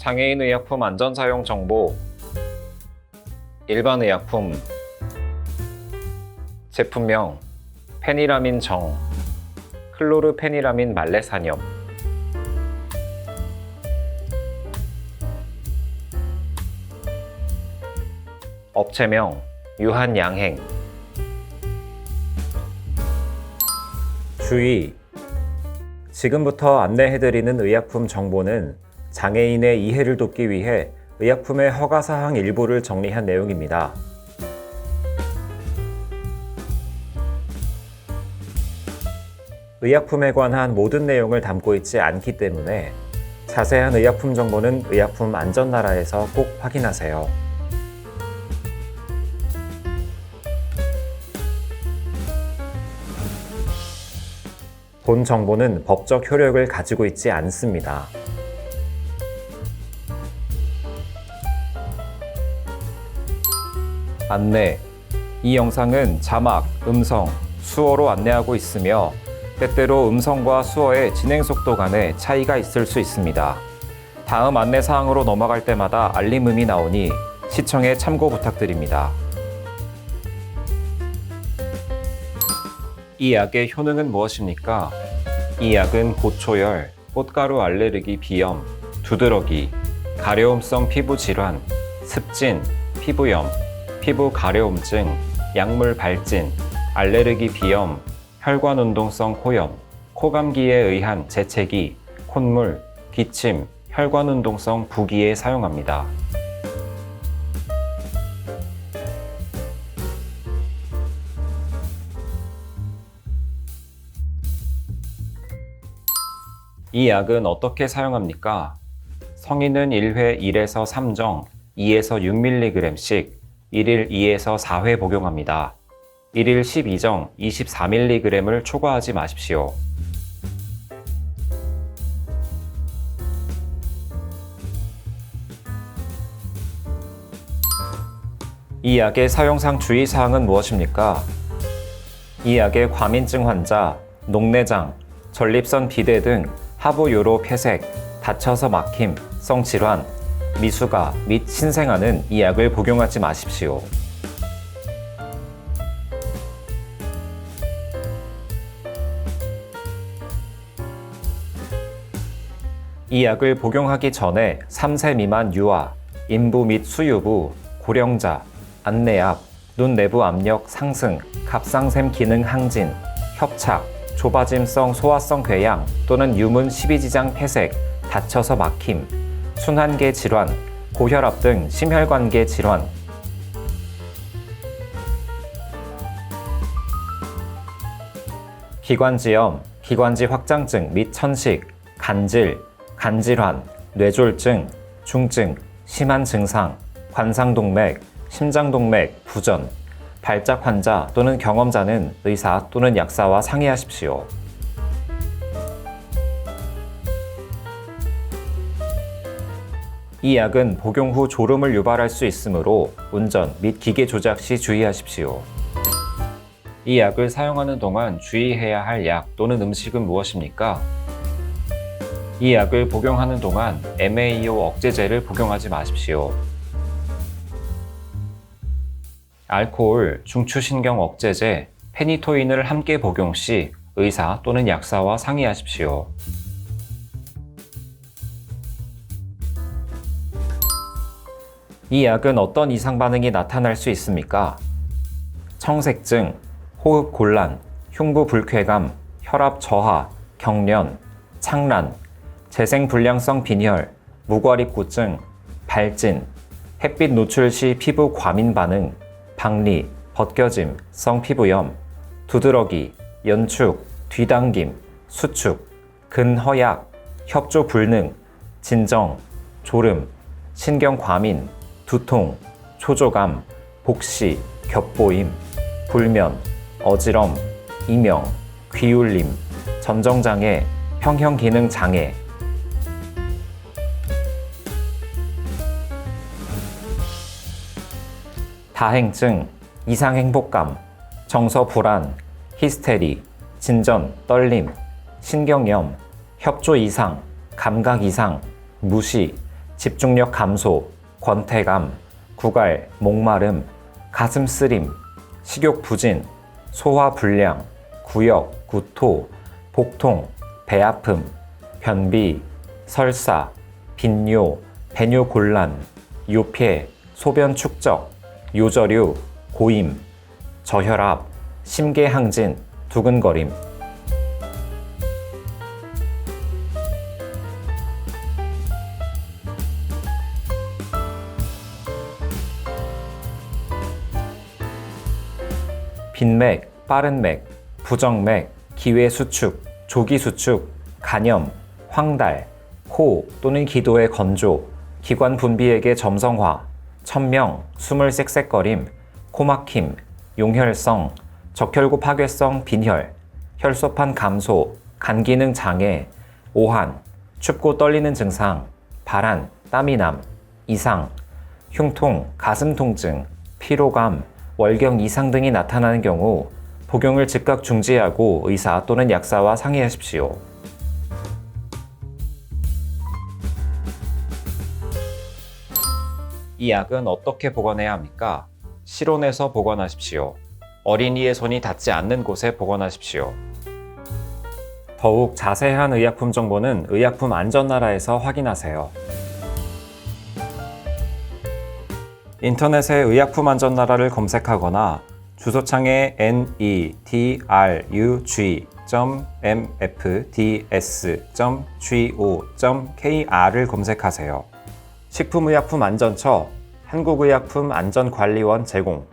장애인 의약품 안전 사용 정보 일반 의약품 제품명 페니라민 정 클로르페니라민 말레사늄. 업체명 유한양행. 주의. 지금부터 안내해드리는 의약품 정보는 장애인의 이해를 돕기 위해 의약품의 허가사항 일부를 정리한 내용입니다. 의약품에 관한 모든 내용을 담고 있지 않기 때문에 자세한 의약품 정보는 의약품 안전나라에서 꼭 확인하세요. 본 정보는 법적 효력을 가지고 있지 않습니다. 안내. 이 영상은 자막, 음성, 수어로 안내하고 있으며 때때로 음성과 수어의 진행 속도 간에 차이가 있을 수 있습니다. 다음 안내 사항으로 넘어갈 때마다 알림음이 나오니 시청에 참고 부탁드립니다. 이 약의 효능은 무엇입니까? 이 약은 고초열, 꽃가루 알레르기 비염, 두드러기, 가려움성 피부 질환, 습진, 피부염, 피부 가려움증, 약물 발진, 알레르기 비염, 혈관 운동성 코염, 코감기에 의한 재채기, 콧물, 기침, 혈관 운동성 부기에 사용합니다. 이 약은 어떻게 사용합니까? 성인은 1회 1에서 3정, 2에서 6mg씩 1일 2에서 4회 복용합니다. 1일 12정 24mg을 초과하지 마십시오. 이 약의 사용상 주의사항은 무엇입니까? 이 약의 과민증 환자, 녹내장, 전립선 비대 등 하부 요로 폐색, 다쳐서 막힘, 성질환, 미수가 및 신생아는 이 약을 복용하지 마십시오. 이 약을 복용하기 전에 3세 미만 유아, 인부 및 수유부, 고령자, 안내압, 눈 내부 압력 상승, 갑상샘 기능 항진, 협착, 좁아짐성 소화성 궤양 또는 유문 12지장 폐색, 다쳐서 막힘, 순환계 질환, 고혈압 등 심혈관계 질환, 기관지염, 기관지 확장증 및 천식, 간질, 간질환, 뇌졸중, 중증, 심한 증상, 관상동맥, 심장동맥, 부전, 발작 환자 또는 경험자는 의사 또는 약사와 상의하십시오. 이 약은 복용 후 졸음을 유발할 수 있으므로 운전 및 기계 조작 시 주의하십시오. 이 약을 사용하는 동안 주의해야 할 약 또는 음식은 무엇입니까? 이 약을 복용하는 동안 MAO 억제제를 복용하지 마십시오. 알코올, 중추신경 억제제, 페니토인을 함께 복용 시 의사 또는 약사와 상의하십시오. 이 약은 어떤 이상 반응이 나타날 수 있습니까? 청색증, 호흡 곤란, 흉부 불쾌감, 혈압 저하, 경련, 창란, 재생 불량성 빈혈, 무과립구증, 발진, 햇빛 노출 시 피부 과민 반응, 박리, 벗겨짐, 성피부염, 두드러기, 연축, 뒤당김, 수축, 근허약, 협조 불능, 진정, 졸음, 신경 과민, 두통, 초조감, 복시, 겹보임, 불면, 어지럼, 이명, 귀울림, 전정장애, 평형기능 장애, 다행증, 이상행복감, 정서 불안, 히스테리, 진전, 떨림, 신경염, 협조 이상, 감각 이상, 무시, 집중력 감소, 권태감, 구갈, 목마름, 가슴 쓰림, 식욕 부진, 소화 불량, 구역, 구토, 복통, 배 아픔, 변비, 설사, 빈뇨, 배뇨 곤란, 요폐, 소변 축적, 요저류, 고임, 저혈압, 심계항진, 두근거림. 빈맥, 빠른 맥, 부정맥, 기회 수축, 조기 수축, 간염, 황달, 코 또는 기도의 건조, 기관 분비액의 점성화, 천명, 숨을 쌕쌕거림, 코막힘, 용혈성, 적혈구 파괴성 빈혈, 혈소판 감소, 간 기능 장애, 오한, 춥고 떨리는 증상, 발한, 땀이 남, 이상, 흉통, 가슴 통증, 피로감, 월경 이상 등이 나타나는 경우 복용을 즉각 중지하고 의사 또는 약사와 상의하십시오. 이 약은 어떻게 보관해야 합니까? 실온에서 보관하십시오. 어린이의 손이 닿지 않는 곳에 보관하십시오. 더욱 자세한 의약품 정보는 의약품 안전나라에서 확인하세요. 인터넷에 의약품 안전 나라를 검색하거나 주소창에 nedrug.mfds.go.kr을 검색하세요. 식품의약품안전처 한국의약품안전관리원 제공